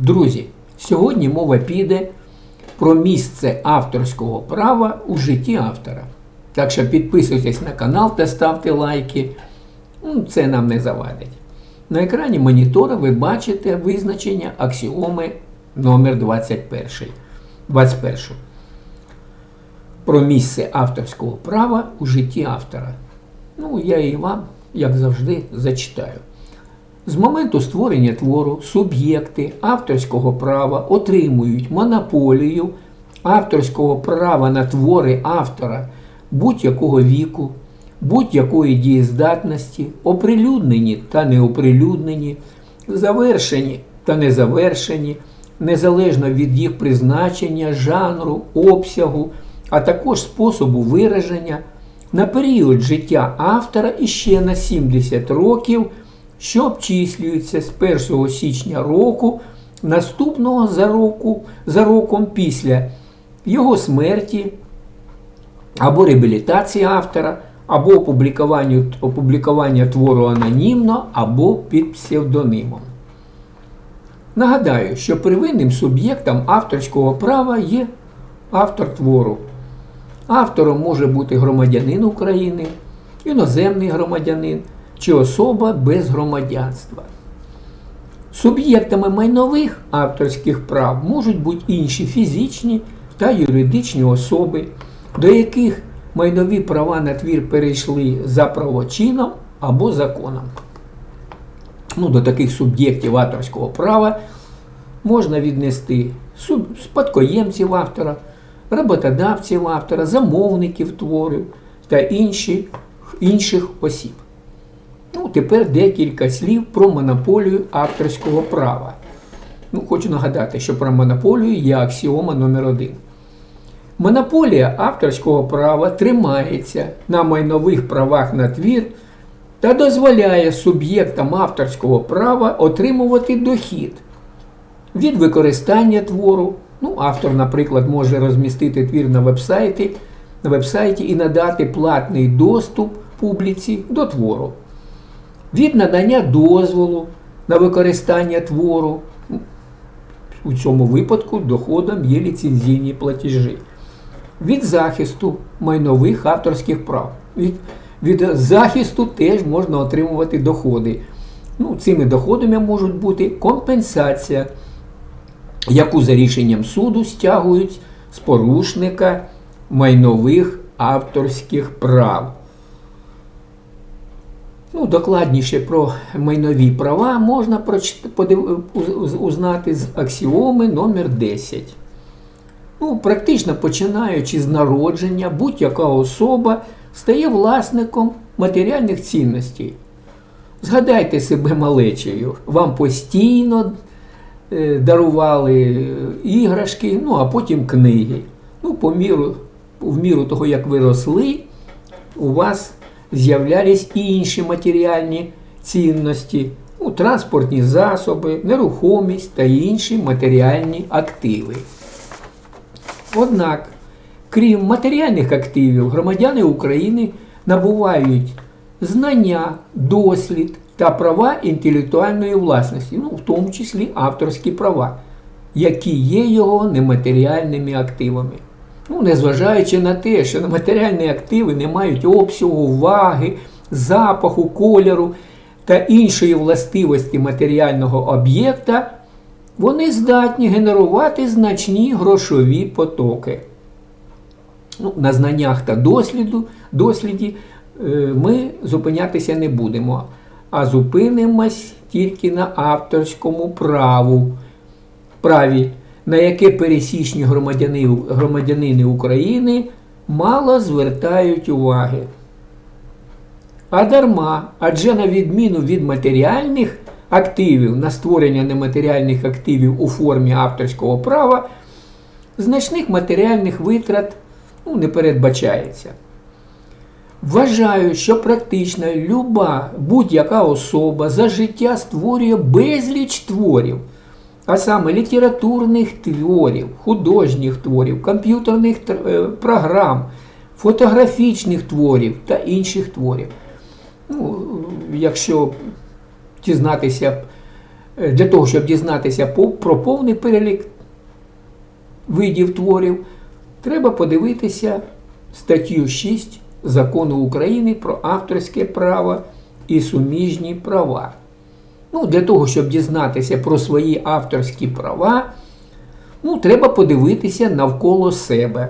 Друзі, сьогодні мова піде про місце авторського права у житті автора. Так що підписуйтесь на канал та ставте лайки. Ну, Це нам не завадить. На екрані монітора ви бачите визначення аксіоми номер 21. 21. Про місце авторського права у житті автора. Ну, я і вам, як завжди, зачитаю. З моменту створення твору суб'єкти авторського права отримують монополію авторського права на твори автора будь-якого віку, будь-якої дієздатності, оприлюднені та неоприлюднені, завершені та незавершені, незалежно від їх призначення, жанру, обсягу, а також способу вираження на період життя автора іще на 70 років, що обчислюється з 1 січня року, наступного за, року, за роком після його смерті або реабілітації автора, або опублікування, опублікування твору анонімно, або під псевдонимом. Нагадаю, що первинним суб'єктом авторського права є автор твору. Автором може бути громадянин України, іноземний громадянин чи особа без громадянства. Суб'єктами майнових авторських прав можуть бути інші фізичні та юридичні особи, до яких майнові права на твір перейшли за правочином або законом. Ну, До таких суб'єктів авторського права можна віднести спадкоємців автора, роботодавців автора, замовників творів та інші, інших осіб. Тепер декілька слів про монополію авторського права. Ну, хочу нагадати, що про монополію є аксіома номер один. Монополія авторського права тримається на майнових правах на твір та дозволяє суб'єктам авторського права отримувати дохід від використання твору. Ну, автор, наприклад, може розмістити твір на вебсайті, на вебсайті і надати платний доступ публіці до твору. Від надання дозволу на використання твору. У цьому випадку доходом є ліцензійні платежі. Від захисту майнових авторських прав. Від, від захисту теж можна отримувати доходи. Ну, цими доходами можуть бути компенсація, яку за рішенням суду стягують з порушника майнових авторських прав. Ну, докладніше про майнові права можна узнати з аксіоми номер 10. Ну, практично починаючи з народження, будь-яка особа стає власником матеріальних цінностей. Згадайте себе малечею. Вам постійно е, дарували е, іграшки, ну а потім книги. Ну, по міру, в міру того, як ви росли, у вас з'являлись і інші матеріальні цінності, ну, транспортні засоби, нерухомість та інші матеріальні активи. Однак, крім матеріальних активів, громадяни України набувають знання, дослід та права інтелектуальної власності, ну, в тому числі авторські права, які є його нематеріальними активами. Ну, незважаючи на те, що матеріальні активи не мають обсягу, ваги, запаху, кольору та іншої властивості матеріального об'єкта, вони здатні генерувати значні грошові потоки. Ну, на знаннях та досліду, досліді е, ми зупинятися не будемо, а зупинимось тільки на авторському праву, праві, на яке пересічні громадяни, громадянини України мало звертають уваги. А дарма, адже на відміну від матеріальних активів на створення нематеріальних активів у формі авторського права, значних матеріальних витрат ну, не передбачається. Вважаю, що практично люба будь-яка особа за життя створює безліч творів, а саме літературних творів, художніх творів, комп'ютерних е, програм, фотографічних творів та інших творів. Ну, якщо дізнатися Е, Для того, щоб дізнатися про повний перелік видів творів, треба подивитися статтю 6 Закону України про авторське право і суміжні права. Ну, для того, щоб дізнатися про свої авторські права, ну, треба подивитися навколо себе.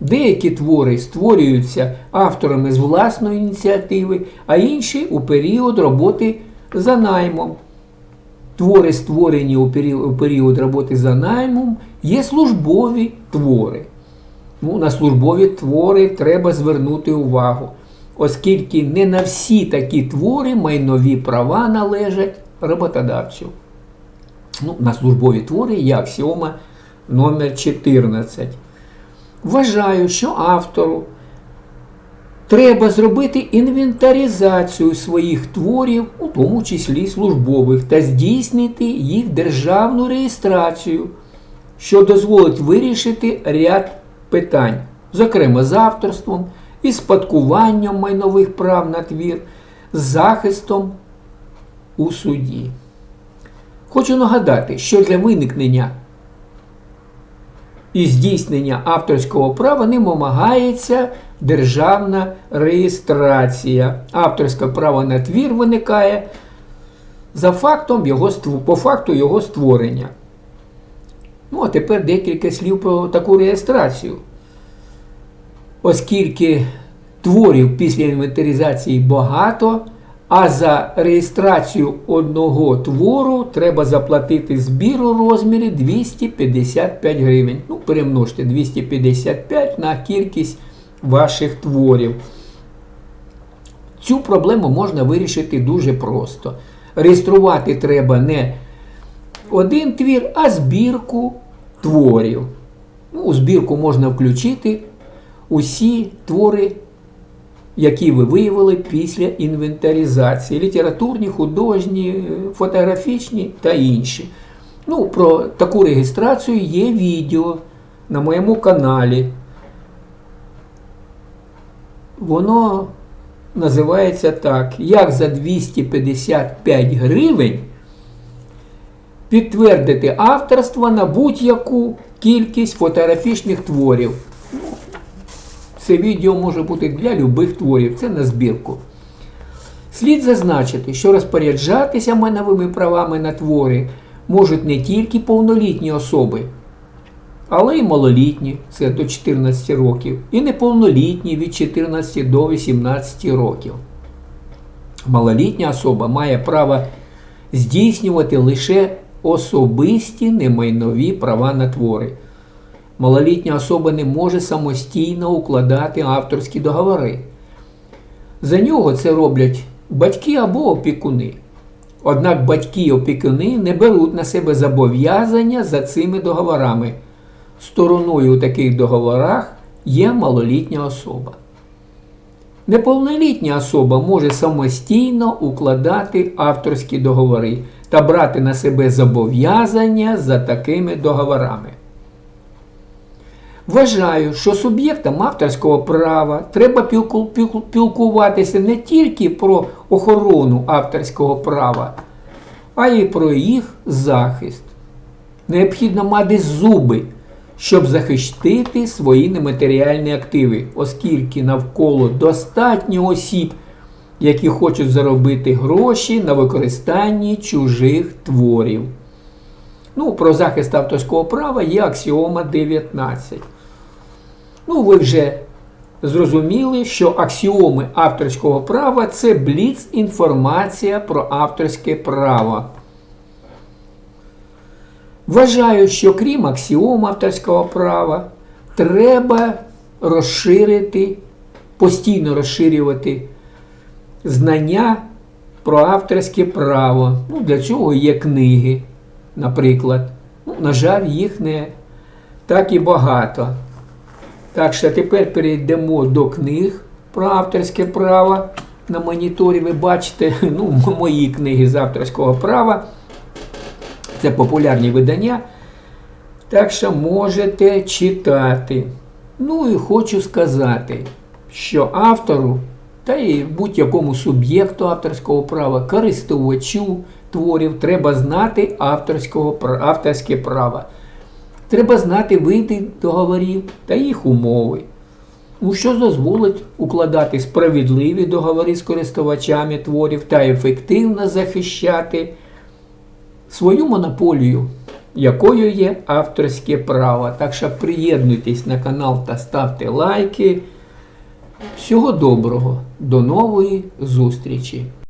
Деякі твори створюються авторами з власної ініціативи, а інші у період роботи за наймом. Твори, створені у період, роботи за наймом, є службові твори. Ну, на службові твори треба звернути увагу, оскільки не на всі такі твори майнові права належать роботодавцю. Ну, на службові твори є аксіома номер 14. Вважаю, що автору треба зробити інвентаризацію своїх творів, у тому числі службових, та здійснити їх державну реєстрацію, що дозволить вирішити ряд питань, зокрема з авторством і спадкуванням майнових прав на твір, з захистом у суді. Хочу нагадати, що для виникнення і здійснення авторського права ним вимагається державна реєстрація. Авторське право на твір виникає за фактом його, по факту його створення. Ну, а тепер декілька слів про таку реєстрацію. Оскільки творів після інвентаризації багато, а за реєстрацію одного твору треба заплатити збір у розмірі 255 гривень. Ну, перемножте 255 на кількість ваших творів. Цю проблему можна вирішити дуже просто. Реєструвати треба не один твір, а збірку творів. Ну, у збірку можна включити усі твори, які ви виявили після інвентаризації: літературні, художні, е, фотографічні та інші. Ну, про таку реєстрацію є відео на моєму каналі. Воно називається так: Як за 255 гривень підтвердити авторство на будь-яку кількість фотографічних творів. Це відео може бути для любих творів, це на збірку. Слід зазначити, що розпоряджатися майновими правами на твори можуть не тільки повнолітні особи, але й малолітні, це до 14 років, і неповнолітні від 14 до 18 років. Малолітня особа має право здійснювати лише особисті немайнові права на твори. Малолітня особа не може самостійно укладати авторські договори. За нього це роблять батьки або опікуни. Однак батьки і опікуни не беруть на себе зобов'язання за цими договорами. Стороною у таких договорах є малолітня особа. Неповнолітня особа може самостійно укладати авторські договори та брати на себе зобов'язання за такими договорами. Вважаю, що суб'єктам авторського права треба пілку- пілку- пілкуватися не тільки про охорону авторського права, а й про їх захист. Необхідно мати зуби, щоб захистити свої нематеріальні активи, оскільки навколо достатньо осіб, які хочуть заробити гроші на використанні чужих творів. Ну, про захист авторського права є аксіома 19. Ну, ви вже зрозуміли, що аксіоми авторського права це бліц інформація про авторське право. Вважаю, що крім аксіом авторського права, треба розширити, постійно розширювати знання про авторське право. Ну, для цього є книги, наприклад. Ну, на жаль, їх не так і багато. Так що тепер перейдемо до книг про авторське право. На моніторі ви бачите ну, мої книги з авторського права. Це популярні видання. Так що можете читати. Ну і хочу сказати, що автору та й будь-якому суб'єкту авторського права, користувачу творів треба знати авторського, авторське право. Треба знати види договорів та їх умови. Ну, що дозволить укладати справедливі договори з користувачами творів та ефективно захищати свою монополію, якою є авторське право. Так що приєднуйтесь на канал та ставте лайки. Всього доброго, до нової зустрічі!